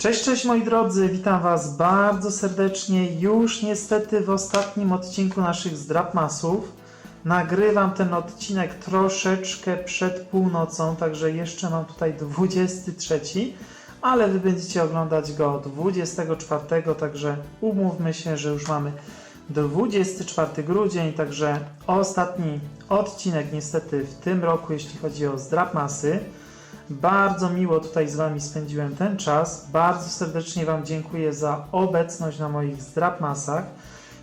Cześć, cześć moi drodzy, witam Was bardzo serdecznie. Już niestety w ostatnim odcinku naszych Zdrapmasów. Nagrywam ten odcinek troszeczkę przed północą, także jeszcze mam tutaj 23, ale Wy będziecie oglądać go 24, także umówmy się, że już mamy 24 grudzień, także ostatni odcinek niestety w tym roku, jeśli chodzi o Zdrapmasy. Bardzo miło tutaj z Wami spędziłem ten czas. Bardzo serdecznie Wam dziękuję za obecność na moich zdrapmasach.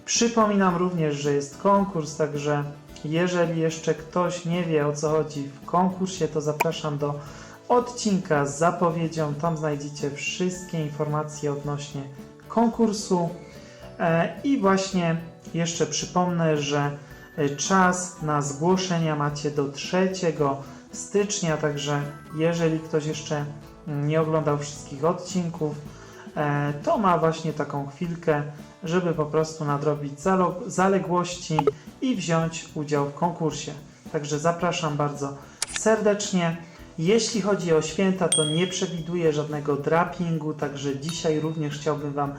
Przypominam również, że jest konkurs, także jeżeli jeszcze ktoś nie wie o co chodzi w konkursie, to zapraszam do odcinka z zapowiedzią. Tam znajdziecie wszystkie informacje odnośnie konkursu. E, I właśnie jeszcze przypomnę, że e, czas na zgłoszenia macie do 3 stycznia, także jeżeli ktoś jeszcze nie oglądał wszystkich odcinków, e, to ma właśnie taką chwilkę, żeby po prostu nadrobić zaległości i wziąć udział w konkursie. Także zapraszam bardzo serdecznie. Jeśli chodzi o święta, to nie przewiduję żadnego drapingu, także dzisiaj również chciałbym Wam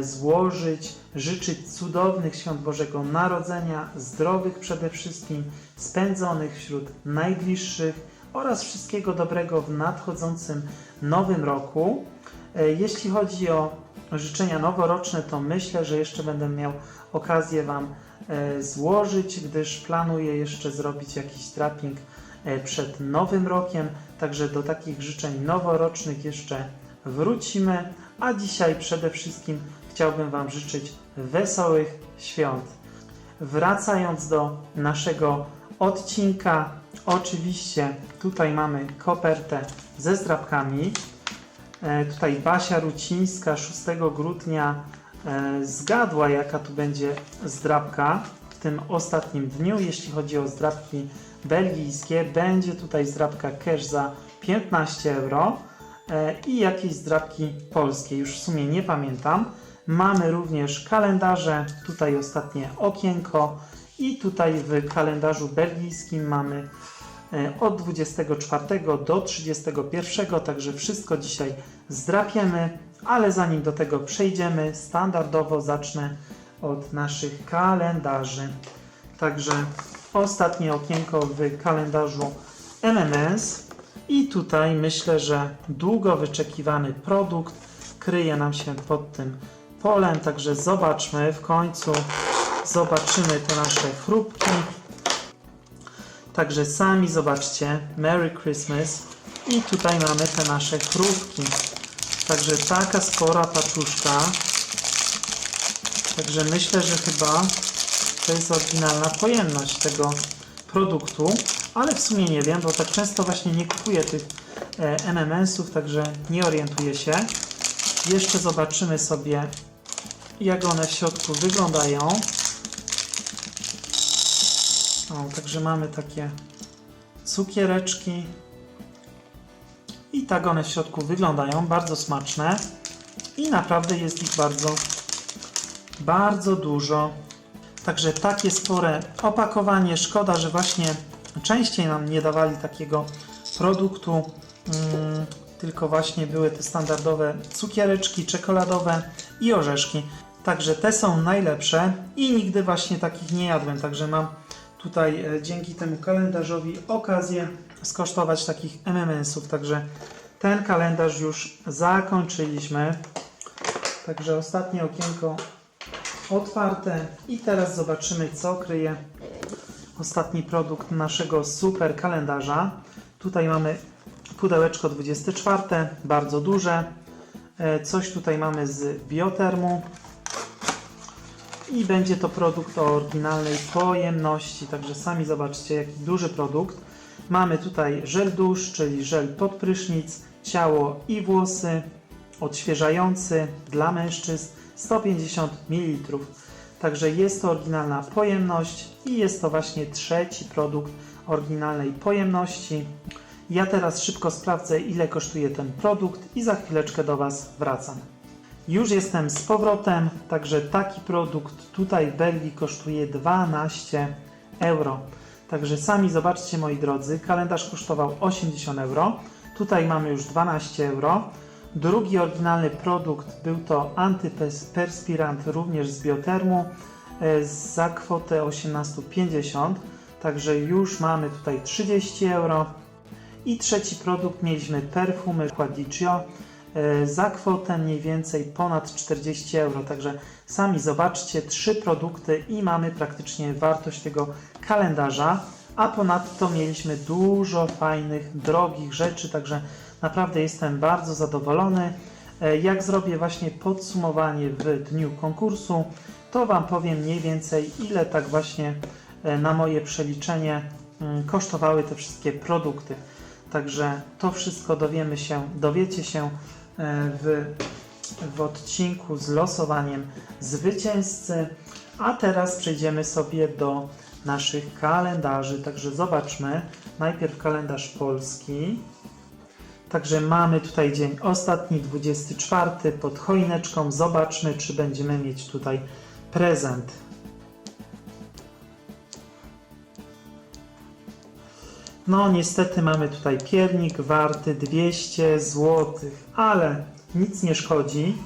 złożyć, życzyć cudownych świąt Bożego Narodzenia, zdrowych przede wszystkim, spędzonych wśród najbliższych oraz wszystkiego dobrego w nadchodzącym nowym roku. E, Jeśli chodzi o życzenia noworoczne, to myślę, że jeszcze będę miał okazję Wam e, złożyć, gdyż planuję jeszcze zrobić jakiś trapping e, przed nowym rokiem, także do takich życzeń noworocznych jeszcze wrócimy, a dzisiaj przede wszystkim chciałbym Wam życzyć wesołych świąt. Wracając do naszego odcinka, oczywiście tutaj mamy kopertę ze zdrabkami. E, Tutaj Basia Rucińska 6 grudnia e, zgadła, jaka tu będzie zdrabka w tym ostatnim dniu. Jeśli chodzi o zdrabki belgijskie, będzie tutaj zdrabka cash za 15 euro i jakieś zdrabki polskie, już w sumie nie pamiętam. Mamy również kalendarze, tutaj ostatnie okienko i tutaj w kalendarzu belgijskim mamy e, od 24 do 31, także wszystko dzisiaj zdrapiemy, ale zanim do tego przejdziemy, standardowo zacznę od naszych kalendarzy. Także ostatnie okienko w kalendarzu MMS i tutaj myślę, że długo wyczekiwany produkt kryje nam się pod tym polem, także zobaczmy w końcu zobaczymy te nasze chrupki. Także sami zobaczcie, Merry Christmas i tutaj mamy te nasze chrupki. Także taka spora paczuszka. Także myślę, że chyba to jest oryginalna pojemność tego produktu, ale w sumie nie wiem, bo tak często właśnie nie kupuję tych e, MMS-ów, także nie orientuję się. Jeszcze zobaczymy sobie, jak one w środku wyglądają. O, także mamy takie cukiereczki. I tak one w środku wyglądają, bardzo smaczne. I naprawdę jest ich bardzo, bardzo dużo. Także takie spore opakowanie. Szkoda, że właśnie częściej nam nie dawali takiego produktu, mm, tylko właśnie były te standardowe cukiereczki czekoladowe i orzeszki. Także te są najlepsze i nigdy właśnie takich nie jadłem, także mam tutaj e, dzięki temu kalendarzowi okazję skosztować takich MMS-ów. Także ten kalendarz już zakończyliśmy. Także ostatnie okienko otwarte i teraz zobaczymy co kryje ostatni produkt naszego super kalendarza. Tutaj mamy pudełeczko 24, bardzo duże. E, Coś tutaj mamy z biotermu i będzie to produkt o oryginalnej pojemności, także sami zobaczcie jaki duży produkt. Mamy tutaj żel dusz, czyli żel pod prysznic, ciało i włosy, odświeżający dla mężczyzn 150 ml. Także jest to oryginalna pojemność i jest to właśnie trzeci produkt oryginalnej pojemności. Ja teraz szybko sprawdzę ile kosztuje ten produkt i za chwileczkę do Was wracam. Już jestem z powrotem, także taki produkt tutaj w Belgii kosztuje 12 euro. Także sami zobaczcie moi drodzy, kalendarz kosztował 80 euro, tutaj mamy już 12 euro. Drugi oryginalny produkt był to antyperspirant również z biotermu e, za kwotę 18,50. Także już mamy tutaj 30 euro. I trzeci produkt mieliśmy perfumy Quadiccio e, za kwotę mniej więcej ponad 40 euro. Także sami zobaczcie, trzy produkty i mamy praktycznie wartość tego kalendarza. A ponadto mieliśmy dużo fajnych, drogich rzeczy, także naprawdę jestem bardzo zadowolony. E, Jak zrobię właśnie podsumowanie w dniu konkursu, to Wam powiem mniej więcej, ile tak właśnie e, na moje przeliczenie mm, kosztowały te wszystkie produkty. Także to wszystko dowiemy się, dowiecie się e, w, w odcinku z losowaniem zwycięzcy. A teraz przejdziemy sobie do naszych kalendarzy. Także zobaczmy najpierw kalendarz polski. Także mamy tutaj dzień ostatni, 24 pod choineczką. Zobaczmy, czy będziemy mieć tutaj prezent. No, niestety mamy tutaj piernik warty 200 zł, ale nic nie szkodzi,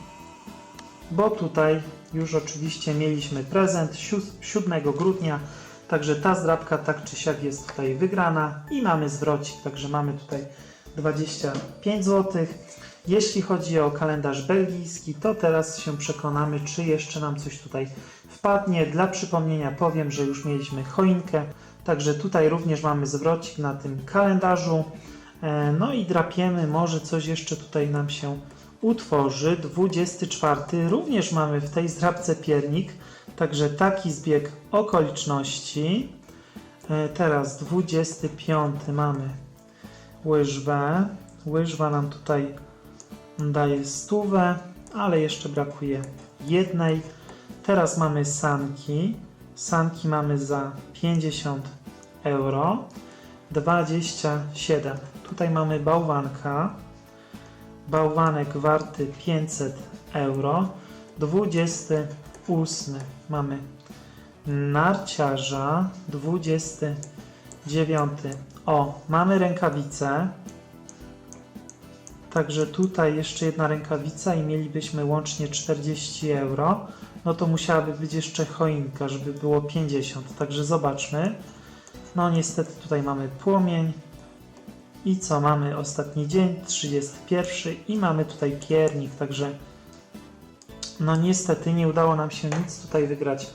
bo tutaj już oczywiście mieliśmy prezent siu- 7 grudnia, także ta zdrabka tak czy siak jest tutaj wygrana i mamy zwrocik, także mamy tutaj 25 zł. Jeśli chodzi o kalendarz belgijski, to teraz się przekonamy, czy jeszcze nam coś tutaj wpadnie. Dla przypomnienia powiem, że już mieliśmy choinkę, także tutaj również mamy zwrocik na tym kalendarzu. E, No i drapiemy, może coś jeszcze tutaj nam się utworzy. 24 również mamy w tej zdrabce piernik, także taki zbieg okoliczności. E, Teraz 25 mamy łyżwę. Łyżwa nam tutaj daje stówę, ale jeszcze brakuje jednej. Teraz mamy sanki. Sanki mamy za 50 euro. 27. Tutaj mamy bałwanka. Bałwanek warty 500 euro. 28 mamy narciarza. 29. O, mamy rękawice. Także tutaj jeszcze jedna rękawica i mielibyśmy łącznie 40 euro. No to musiałaby być jeszcze choinka, żeby było 50. Także zobaczmy. No niestety tutaj mamy płomień. I co? Mamy ostatni dzień, 31 i mamy tutaj piernik, także no niestety nie udało nam się nic tutaj wygrać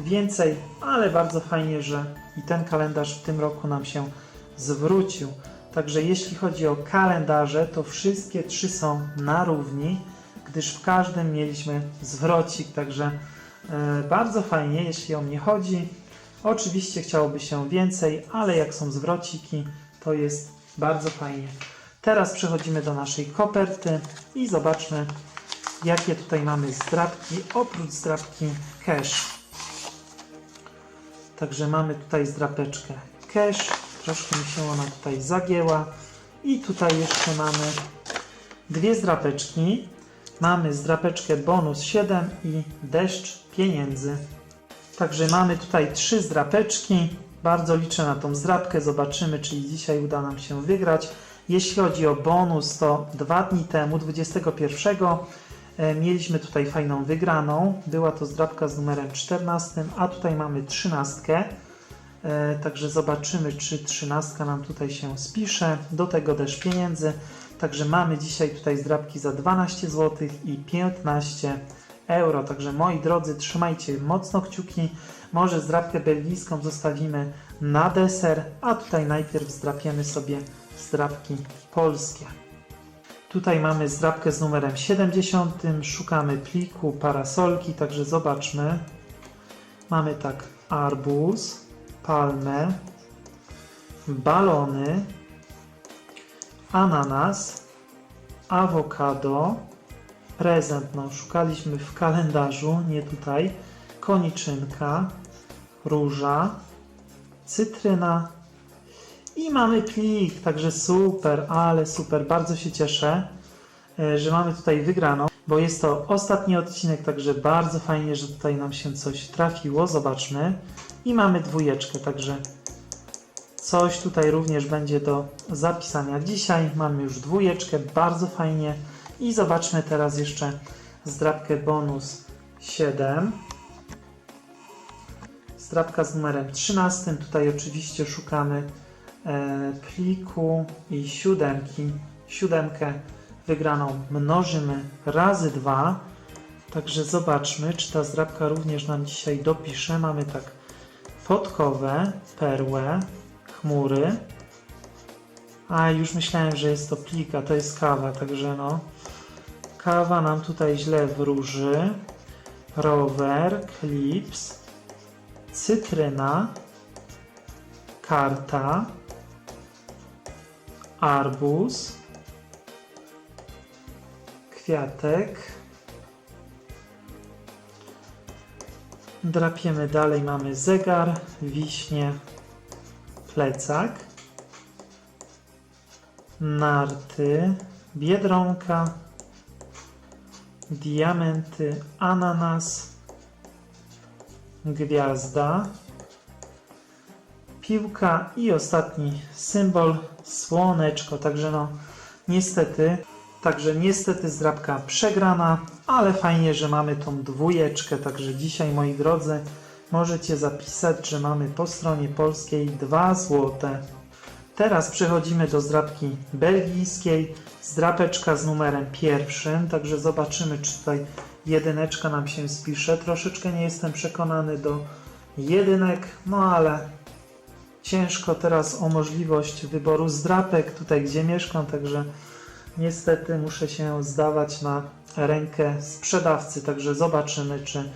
więcej, ale bardzo fajnie, że i ten kalendarz w tym roku nam się zwrócił. Także jeśli chodzi o kalendarze, to wszystkie trzy są na równi, gdyż w każdym mieliśmy zwrocik, także e, bardzo fajnie, jeśli o mnie chodzi. Oczywiście chciałoby się więcej, ale jak są zwrociki, to jest bardzo fajnie. Teraz przechodzimy do naszej koperty i zobaczmy, jakie tutaj mamy zdrabki, oprócz zdrabki cash. Także mamy tutaj zdrapeczkę cash, troszkę mi się ona tutaj zagięła i tutaj jeszcze mamy dwie zdrapeczki. Mamy zdrapeczkę bonus 7 i deszcz pieniędzy. Także mamy tutaj trzy zdrapeczki. Bardzo liczę na tą zdrapkę. Zobaczymy, czy dzisiaj uda nam się wygrać. Jeśli chodzi o bonus, to dwa dni temu, 21, e, mieliśmy tutaj fajną wygraną. Była to zdrapka z numerem 14, a tutaj mamy 13. E, Także zobaczymy, czy 13 nam tutaj się spisze. Do tego też pieniędzy. Także mamy dzisiaj tutaj zdrabki za 12 zł i 15 euro. Także moi drodzy, trzymajcie mocno kciuki. Może zdrabkę belgijską zostawimy na deser, a tutaj najpierw zdrapiemy sobie zdrabki polskie. Tutaj mamy zdrabkę z numerem 70. Szukamy pliku parasolki, także zobaczmy. Mamy tak arbuz, palmę, balony, ananas, awokado, prezent. No, szukaliśmy w kalendarzu, nie tutaj. Koniczynka, róża, cytryna i mamy plik. Także super, ale super. Bardzo się cieszę, e, że mamy tutaj wygraną, bo jest to ostatni odcinek, także bardzo fajnie, że tutaj nam się coś trafiło. Zobaczmy. I mamy dwójeczkę, także coś tutaj również będzie do zapisania dzisiaj. Mamy już dwójeczkę, bardzo fajnie. I zobaczmy teraz jeszcze zdrabkę bonus 7. Zdrabka z numerem 13. Tutaj oczywiście szukamy e, pliku i siódemki. Siódemkę wygraną mnożymy razy 2. Także zobaczmy, czy ta zdrabka również nam dzisiaj dopisze. Mamy tak podkowę, perłę, chmury. A już myślałem, że jest to plik, a to jest kawa, także no. Kawa nam tutaj źle wróży. Rower, klips, cytryna, karta, arbuz, kwiatek. Drapiemy dalej, mamy zegar, wiśnie, plecak, narty, biedronka, diamenty, ananas, gwiazda, piłka i ostatni symbol słoneczko. Także no, niestety, także niestety zdrabka przegrana, ale fajnie, że mamy tą dwójeczkę. Także dzisiaj, moi drodzy, możecie zapisać, że mamy po stronie polskiej 2 złote. Teraz przechodzimy do zdrabki belgijskiej. Zdrapeczka z numerem pierwszym, także zobaczymy, czy tutaj jedyneczka nam się spisze. Troszeczkę nie jestem przekonany do jedynek, no ale ciężko teraz o możliwość wyboru zdrapek tutaj, gdzie mieszkam, także niestety muszę się zdawać na rękę sprzedawcy, także zobaczymy, czy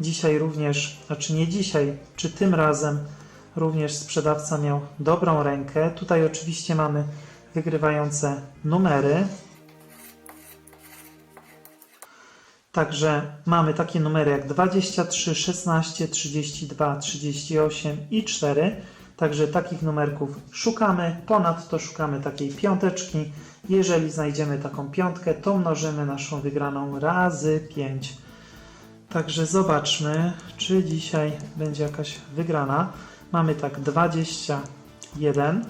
dzisiaj również, znaczy nie dzisiaj, czy tym razem również sprzedawca miał dobrą rękę. Tutaj oczywiście mamy wygrywające numery. Także mamy takie numery jak 23, 16, 32, 38 i 4. Także takich numerków szukamy. Ponadto szukamy takiej piąteczki. Jeżeli znajdziemy taką piątkę, to mnożymy naszą wygraną razy 5. Także zobaczmy, czy dzisiaj będzie jakaś wygrana. Mamy tak 21,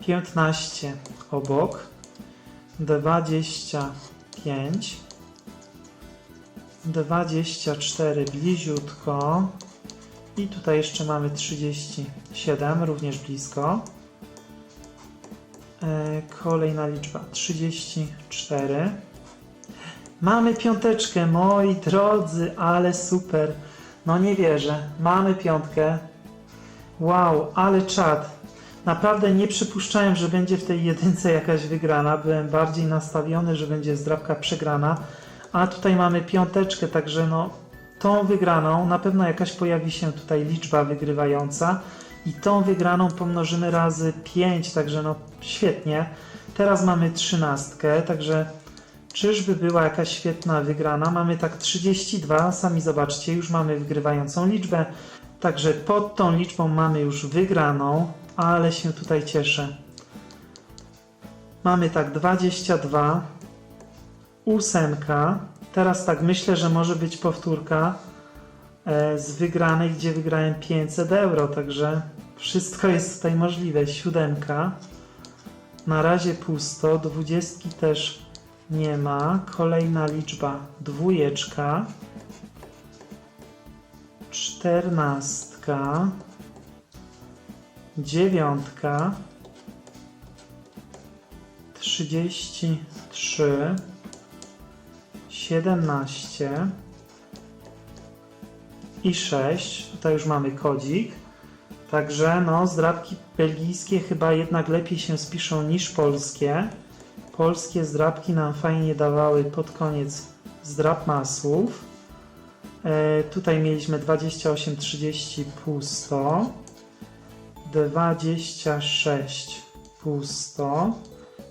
15 obok, 25, 24 bliziutko i tutaj jeszcze mamy 37, również blisko. E, Kolejna liczba 34. Mamy piąteczkę, moi drodzy, ale super. No nie wierzę. Mamy piątkę. Wow, ale czad. Naprawdę nie przypuszczałem, że będzie w tej jedynce jakaś wygrana. Byłem bardziej nastawiony, że będzie zdrabka przegrana. A tutaj mamy piąteczkę, także no tą wygraną na pewno jakaś pojawi się tutaj liczba wygrywająca i tą wygraną pomnożymy razy 5, także no świetnie. Teraz mamy trzynastkę, także czyżby była jakaś świetna wygrana? Mamy tak 32, sami zobaczcie, już mamy wygrywającą liczbę. Także pod tą liczbą mamy już wygraną, ale się tutaj cieszę. Mamy tak 22, ósemka. Teraz tak myślę, że może być powtórka z wygranej, gdzie wygrałem 500 euro, także wszystko jest tutaj możliwe. Siódemka. Na razie pusto, dwudziestki też nie ma. Kolejna liczba dwójeczka. Czternastka. Dziewiątka. Trzydzieści trzy. Siedemnaście. I sześć. Tutaj już mamy kodzik. Także no, zdrabki belgijskie chyba jednak lepiej się spiszą niż polskie. Polskie zdrabki nam fajnie dawały pod koniec zdrab masłów. E, tutaj mieliśmy 28, 30 pusto. 26 pusto.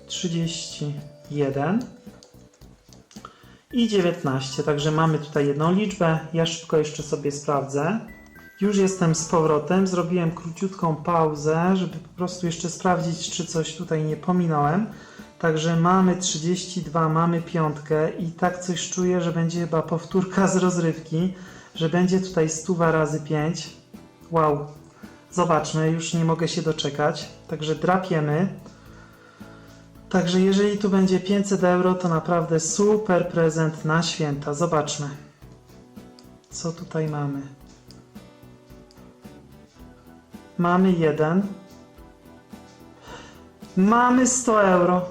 31 i 19. Także mamy tutaj jedną liczbę. Ja szybko jeszcze sobie sprawdzę. Już jestem z powrotem. Zrobiłem króciutką pauzę, żeby po prostu jeszcze sprawdzić, czy coś tutaj nie pominąłem. Także mamy 32, mamy piątkę i tak coś czuję, że będzie chyba powtórka z rozrywki, że będzie tutaj stuwa razy 5. Wow. Zobaczmy, już nie mogę się doczekać. Także drapiemy. Także jeżeli tu będzie 500 euro, to naprawdę super prezent na święta. Zobaczmy. Co tutaj mamy? Mamy jeden. Mamy 100 euro.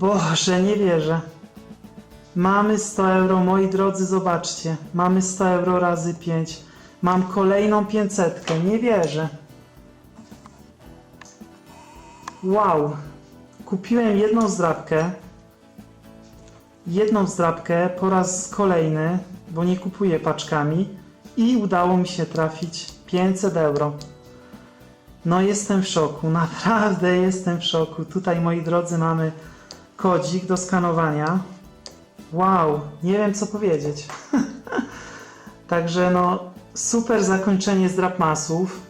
Boże, nie wierzę. Mamy 100 euro, moi drodzy, zobaczcie. Mamy 100 euro razy 5. Mam kolejną 500. Nie wierzę. Wow. Kupiłem jedną zdrabkę. Jedną zdrabkę po raz kolejny, bo nie kupuję paczkami. I udało mi się trafić 500 euro. No jestem w szoku, naprawdę jestem w szoku. Tutaj, moi drodzy, mamy kodzik do skanowania. Wow, nie wiem co powiedzieć. Także no, super zakończenie z Drapmasów.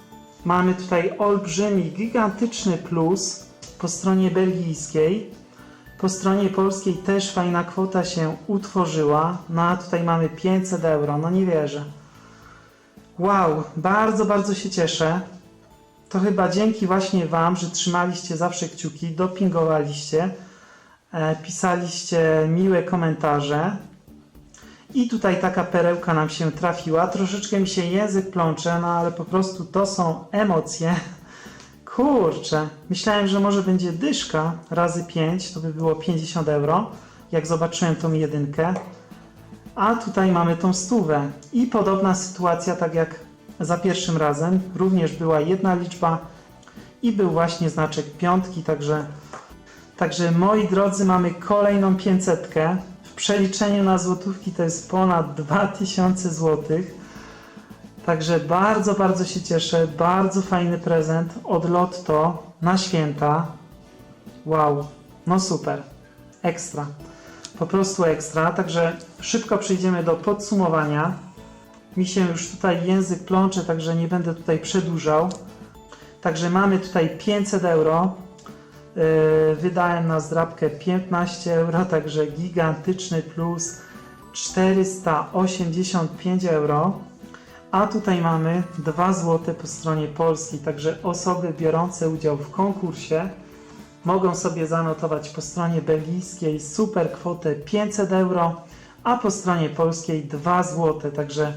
Mamy tutaj olbrzymi, gigantyczny plus po stronie belgijskiej. Po stronie polskiej też fajna kwota się utworzyła. No a tutaj mamy 500 euro, no nie wierzę. Wow, bardzo, bardzo się cieszę. To chyba dzięki właśnie Wam, że trzymaliście zawsze kciuki, dopingowaliście, e, pisaliście miłe komentarze. I tutaj taka perełka nam się trafiła. Troszeczkę mi się język plącze, no ale po prostu to są emocje. Kurczę, myślałem, że może będzie dyszka razy 5, to by było 50 euro, jak zobaczyłem tą jedynkę. A tutaj mamy tą stówę. I podobna sytuacja, tak jak za pierwszym razem, również była jedna liczba i był właśnie znaczek piątki, także, także moi drodzy, mamy kolejną 500. W przeliczeniu na złotówki to jest ponad 2000 złotych. Także bardzo, bardzo się cieszę. Bardzo fajny prezent od Lotto na święta. Wow, no super. Ekstra. Po prostu ekstra. Także szybko przejdziemy do podsumowania. Mi się już tutaj język plącze, także nie będę tutaj przedłużał. Także mamy tutaj 500 euro. Yy, wydałem na zdrabkę 15 euro, także gigantyczny plus 485 euro. A tutaj mamy 2 zł po stronie polskiej, także osoby biorące udział w konkursie mogą sobie zanotować po stronie belgijskiej super kwotę 500 euro, a po stronie polskiej 2 zł. Także,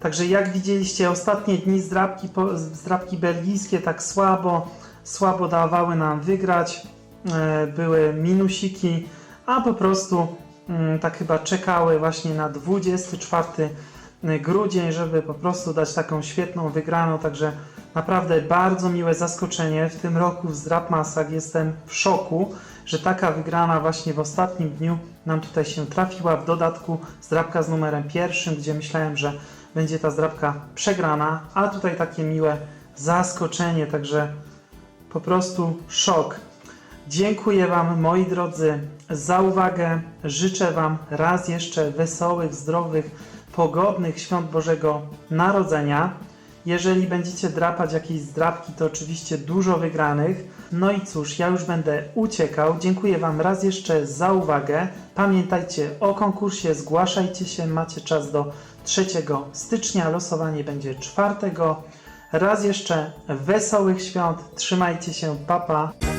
także jak widzieliście, ostatnie dni zdrabki, zdrabki belgijskie tak słabo, słabo dawały nam wygrać. E, Były minusiki, a po prostu mm, tak chyba czekały właśnie na 24 grudzień, żeby po prostu dać taką świetną wygraną. Także naprawdę bardzo miłe zaskoczenie. W tym roku w Zdrapmasach jestem w szoku, że taka wygrana właśnie w ostatnim dniu nam tutaj się trafiła. W dodatku zdrabka z numerem pierwszym, gdzie myślałem, że będzie ta zdrabka przegrana, a tutaj takie miłe zaskoczenie. Także po prostu szok. Dziękuję Wam, moi drodzy, za uwagę. Życzę Wam raz jeszcze wesołych, zdrowych, pogodnych świąt Bożego Narodzenia. Jeżeli będziecie drapać jakieś zdrapki, to oczywiście dużo wygranych. No i cóż, ja już będę uciekał. Dziękuję Wam raz jeszcze za uwagę. Pamiętajcie o konkursie, zgłaszajcie się, macie czas do 3 stycznia. Losowanie będzie 4. Raz jeszcze wesołych świąt. Trzymajcie się, papa. Pa.